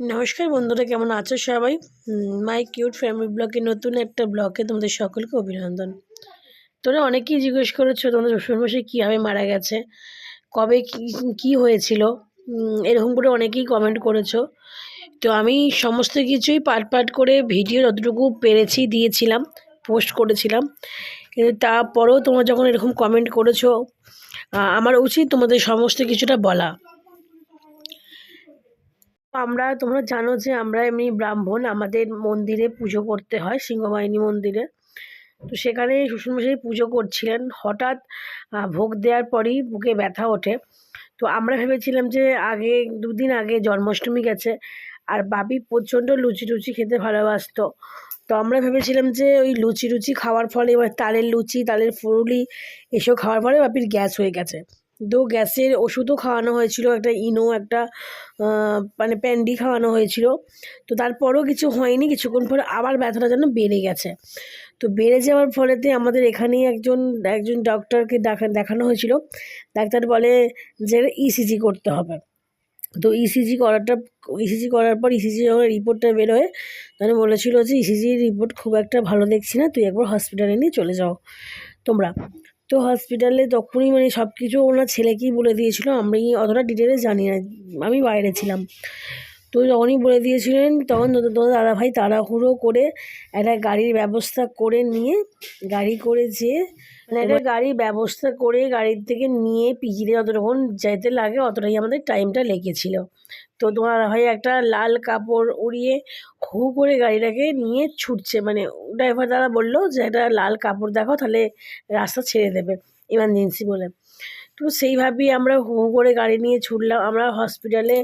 নমস্কার বন্ধুরা, কেমন আছো সবাই? মাই কিউট ফ্যামিলি ব্লগে নতুন একটা ব্লগে তোমাদের সকলকে অভিনন্দন। তোমরা অনেকেই জিজ্ঞেস করেছ তোমাদের শ্বশুরমশাই কীভাবে মারা গেছে, কবে কী কী হয়েছিল এরকম করে অনেকেই কমেন্ট করেছ। তো আমি সমস্ত কিছুই পার্ট পার্ট করে ভিডিও যতটুকু পেরেছি দিয়েছিলাম, পোস্ট করেছিলাম। কিন্তু তারপরেও তোমরা যখন এরকম কমেন্ট করেছ আমার উচিত তোমাদের সমস্ত কিছুটা বলা। আমরা তোমরা জানো যে আমরা এমনি ব্রাহ্মণ, আমাদের মন্দিরে পুজো করতে হয়, সিংহবাহিনী মন্দিরে। তো সেখানে শ্বশুরমশাই পুজো করছিলেন। হঠাৎ ভোগ দেওয়ার পরই বুকে ব্যথা ওঠে। তো আমরা ভেবেছিলাম যে আগে, দুদিন আগে জন্মাষ্টমী গেছে, আর বাপি প্রচণ্ড লুচি টুচি খেতে ভালোবাসতো। তো আমরা ভেবেছিলাম যে ওই লুচি টুচি খাওয়ার ফলে, এবার তালের লুচি, তালের ফুরুলি, এসব খাওয়ার ফলে বাপির গ্যাস হয়ে গেছে। তো গ্যাসের ওষুধও খাওয়ানো হয়েছিল, একটা ইনো, একটা মানে প্যান্ডি খাওয়ানো হয়েছিল। তো তারপরও কিছু হয়নি, কিছুক্ষণ পরে আবার ব্যথাটা যেন বেড়ে গেছে। তো বেড়ে যাওয়ার ফলেতে আমাদের এখানেই একজন একজন ডক্টরকে দেখা, দেখানো হয়েছিল। ডাক্তার বলে যে ইসিজি করতে হবে। তো ইসিজি করাটা ইসিজি করার পর ইসিজি যখন রিপোর্টটা বেরোয় তখন বলেছিল যে ইসিজির রিপোর্ট খুব একটা ভালো দেখছি না, তুই একবার হসপিটালে নিয়ে চলে যাও তোমরা। তো হসপিটালে তখনই মানে সব কিছু ওনার ছেলেকেই বলে দিয়েছিল আমি অতটা ডিটেলে জানি না, আমি বাইরে ছিলাম। তো যখনই বলে দিয়েছিলেন তখন তোদের দাদাভাই তাড়াহুড়ো করে একটা গাড়ির ব্যবস্থা করে নিয়ে গাড়ি করে যেয়ে মানে একটা গাড়ির ব্যবস্থা করে গাড়ির থেকে নিয়ে পিজিতে যতক্ষণ যেতে লাগে অতটাই আমাদের টাইমটা লেগেছিল। তো তোমার ভাই একটা লাল কাপড় উড়িয়ে হু করে গাড়িটাকে নিয়ে ছুটছে মানে ড্রাইভার দাদা বলল যে একটা লাল কাপড় দেখাও তাহলে রাস্তা ছেড়ে দেবে ইমার্জেন্সি বলে। তো সেইভাবেই আমরা হু হু করে গাড়ি নিয়ে ছুটলাম আমরা হসপিটালে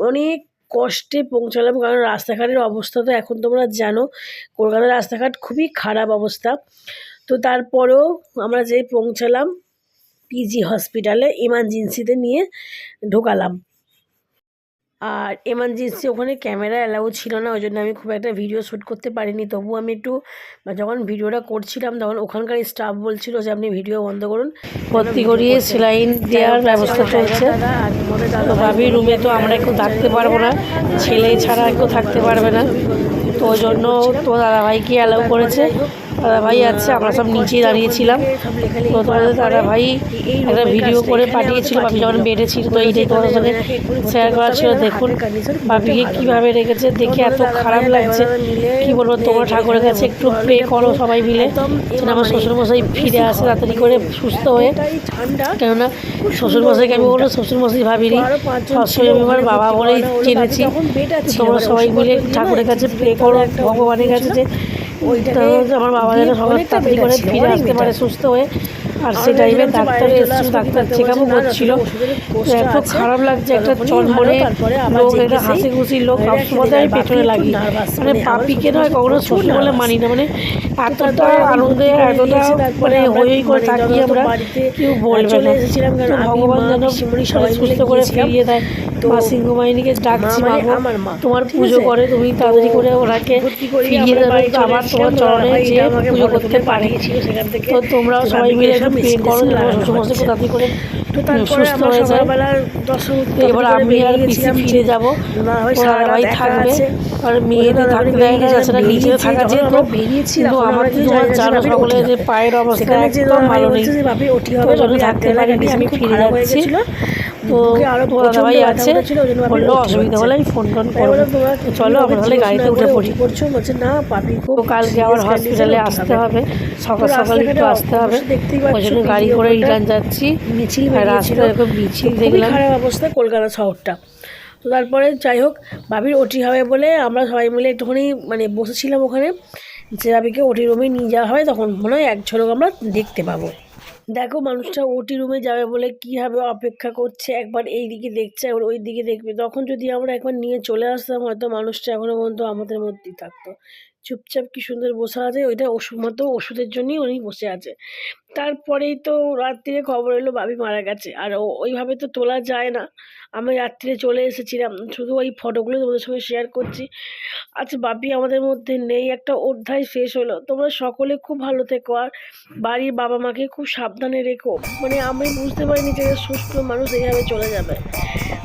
অনেক কষ্টে পৌঁছালাম, কারণ রাস্তাঘাটের অবস্থা তো এখন তোমরা জানো, কলকাতার রাস্তাঘাট খুবই খারাপ অবস্থা। তো তারপরেও আমরা যেই পৌঁছালাম পিজি হসপিটালে ইমার্জেন্সিতে নিয়ে ঢোকালাম। আর এমার্জেন্সি ওখানে ক্যামেরা অ্যালাউ ছিল না ওই জন্য আমি খুব একটা ভিডিও শ্যুট করতে পারিনি। তবু আমি একটু যখন ভিডিওটা করছিলাম, তখন ওখানকার স্টাফ বলছিল যে, আপনি ভিডিও বন্ধ করুন। ভর্তি করিয়ে সেলাইন দেওয়ার ব্যবস্থা চলছে। তো ভাবি, রুমে তো আমরা একটু থাকতে পারব না, ছেলে ছাড়া একটু থাকতে পারবে না। তো ওই জন্য তো দাদাভাইকে অ্যালাউ করেছে। দাদাভাই আছে, আমরা সব নিচে দাঁড়িয়েছিলাম। তো তোমাদের দাদাভাই একটা ভিডিও করে পাঠিয়েছিল বাপি যখন বেডে ছিল তো এইটাই তোমাদের সঙ্গে শেয়ার করা ছিল, দেখুন, বাপিকে কীভাবে রেখেছে, দেখে এত খারাপ লাগছে। কি বলব, তোমার ঠাকুরের কাছে একটু প্রে করো সবাই মিলে, যেন আমার শ্বশুরমশাই ফিরে আসে তাড়াতাড়ি করে সুস্থ হয়ে। কেননা, শ্বশুরমশাইকে আমি বলব, শ্বশুরমশাই ভাবিনি সবসময় আমি আমার বাবা বলেই জেনেছি। তোমরা সবাই মিলে ঠাকুরের কাছে প্রে করো, ভগবানের কাছে যে আমার বাবা যেন তাড়াতাড়ি করে ফিরে আসতে পারে সুস্থ হয়ে। আর টাইমে ডাক্তার এসেছিল ডাক্তার চেক আপও করছিল খারাপ লাগছে একটা চনমনে লোক একটা হাসি খুশির লোক সবসময় আমি পেছনে লাগি মানে পাপিকে নয় কখনো বলে মানি না মানে এতটা আনন্দে এতটা মানে হই করে থাকি আমরা কেউ বলবে না। ভগবান যেন সুস্থ করে ফিরিয়ে দেয়। মা সিংহবাহিনীকে ডাকছি তোমার পুজো করে তুমি তাড়াতাড়ি করে ওনাকে ফিরিয়ে দেবে তো আবার তোমার চরণে যে পুজো করতে পারে। তো তোমরাও সবাই মিলে একটু প্রে করো শ্বশুরমশাই তাড়াতাড়ি করে সুস্থ হয়ে যায়। এবার আমি আর পিসি ফিরে যাব। ভাই থাকবে আর মেয়েদের থাকতে দেয় না যাছাড়া নিজের থাকা যেত কিন্তু আমার তো তোমার জানো সকলে যে পায়ের অবস্থা একদম ভালো নেই। তো থাকতে পারিনি আমি ফিরে যাচ্ছি। তো দাদাভাই আছে। বলল অসুবিধা হলে আমি ফোন টোন করব। চলো আমরা তাহলে গাড়িতে উঠে পড়ি। না তো কালকে আবার হসপিটালে আসতে হবে? সকাল সকাল একটু আসতে হবে। ওই জন্য গাড়ি করে রিটার্ন যাচ্ছি। মিছিল বেরিয়েছিল। রাস্তায় এরকম মিছিল দেখলাম। খারাপ অবস্থা কলকাতা শহরটা। তো তারপরে যাই হোক বাবির ওটি হবে বলে আমরা সবাই মিলে একটুখানি মানে বসেছিলাম ওখানে। যে বাবিকে ওটি রুমে নিয়ে যাওয়া হয় তখন মনে হয় এক ঝলক আমরা দেখতে পাবো। দেখো মানুষটা ওটি রুমে যাবে বলে কীভাবে অপেক্ষা করছে, একবার এই দিকে দেখছে, একবার ওই দিকে দেখবে। তখন যদি আমরা একবার নিয়ে চলে আসতাম, হয়তো মানুষটা এখনও পর্যন্ত আমাদের মধ্যেই থাকতো। চুপচাপ কি সুন্দর বসে আছে? ওইটা ওষুধ মতো ওষুধের জন্যই উনি বসে আছে। তারপরেই তো রাত্রিরে খবর এলো বাবি মারা গেছে। আর ওইভাবে তো তোলা যায় না। আমি রাত্রিরে চলে এসেছিলাম। শুধু ওই ফটোগুলো তোমাদের সঙ্গে শেয়ার করছি। আচ্ছা বাপি আমাদের মধ্যে নেই। একটা অধ্যায় শেষ হলো। তোমরা সকলে খুব ভালো থেকো। আর বাড়ির বাবা মাকে খুব সাবধানে রেখো। মানে আমি বুঝতে পারিনি যে সুস্থ মানুষ এইভাবে চলে যাবে।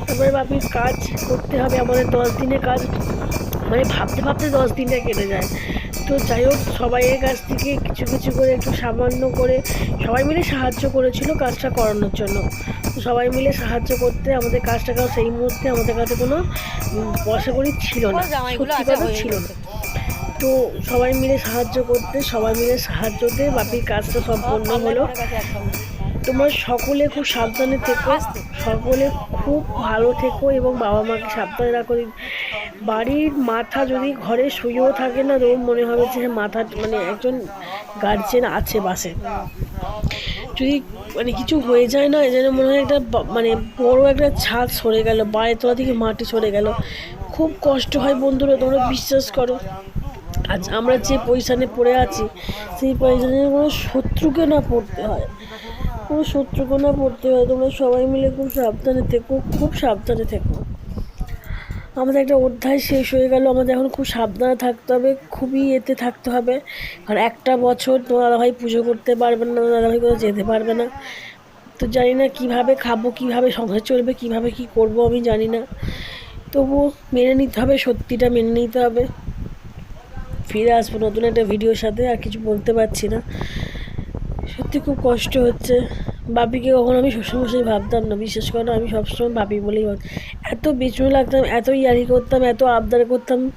তারপরে বাপির কাজ করতে হবে। আমাদের দশ দিনে কাজ মানে ভাবতে ভাবতে দশ দিনটা কেটে যায়। তো যাই হোক সবাইয়ের কাছ থেকে কিছু কিছু করে একটু সামান্য করে সবাই মিলে সাহায্য করেছিল কাজটা করানোর জন্য। তো সবাই মিলে সাহায্য করতে আমাদের কাজটাকেও সেই মুহূর্তে আমাদের কাছে কোনো পয়সা করি ছিল না। ছিল না। তো সবাই মিলে সাহায্য করতে সবাই মিলে সাহায্যতে বাপির কাজটা সম্পন্ন হলো। তোমরা সকলে খুব সাবধানে থেকো সকলে খুব ভালো থেকো এবং বাবা মাকে সাবধানে রাখো। বাড়ির মাথা যদি ঘরে শুয়েও থাকে না তবু মনে হবে যে মাথা মানে একজন গার্জেন আছে বাসে যদি মানে কিছু হয়ে যায় না, যেন মনে হয় একটা মানে বড় একটা ছাদ সরে গেল বাড়ির তলা থেকে মাটি সরে গেল। খুব কষ্ট হয় বন্ধুরা, তোমরা বিশ্বাস করো। আজ আমরা যে পজিশানে পড়ে আছি, সেই পজিশানে কোনো শত্রুকে না পড়তে হয়। কোনো শত্রুকে না পড়তে হয়, তোমরা সবাই মিলে খুব সাবধানে থেকো, খুব সাবধানে থেকো। আমাদের একটা অধ্যায় শেষ হয়ে গেল, আমাদের এখন খুব সাবধানে থাকতে হবে, খুবই এতে থাকতে হবে। কারণ একটা বছর তোমার দাদাভাই পুজো করতে পারবে না দাদাভাই কোথাও যেতে পারবে না। তো জানি না কীভাবে খাব, কীভাবে সংসার চলবে, কীভাবে কি করব আমি জানি না। তবুও মেনে নিতে হবে, সত্যিটা মেনে নিতে হবে। ফিরে আসব নতুন একটা ভিডিওর সাথে, আর কিছু বলতে পারছি না। সত্যি খুব কষ্ট হচ্ছে। বাপিকে কখনো আমি শ্বশুরমশাই ভাবতাম না। বিশেষ করে আমি সবসময় বাপি বলেই ভাবতাম। এত বেচুনো লাগতাম, এত ইয়ারি করতাম, এত আবদার করতাম।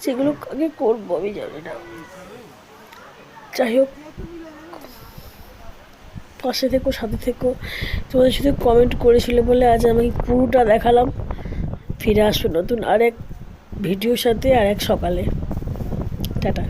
সেগুলো আগে করব আমি, জানি না। যাই হোক, পাশে থেকো, সাথে থেকো। তোমাদের শুধু কমেন্ট করেছিলে বলে আজ আমি পুরোটা দেখালাম। ফিরে আসব নতুন আরেক ভিডিওর সাথে আর এক সকালে। টাটা।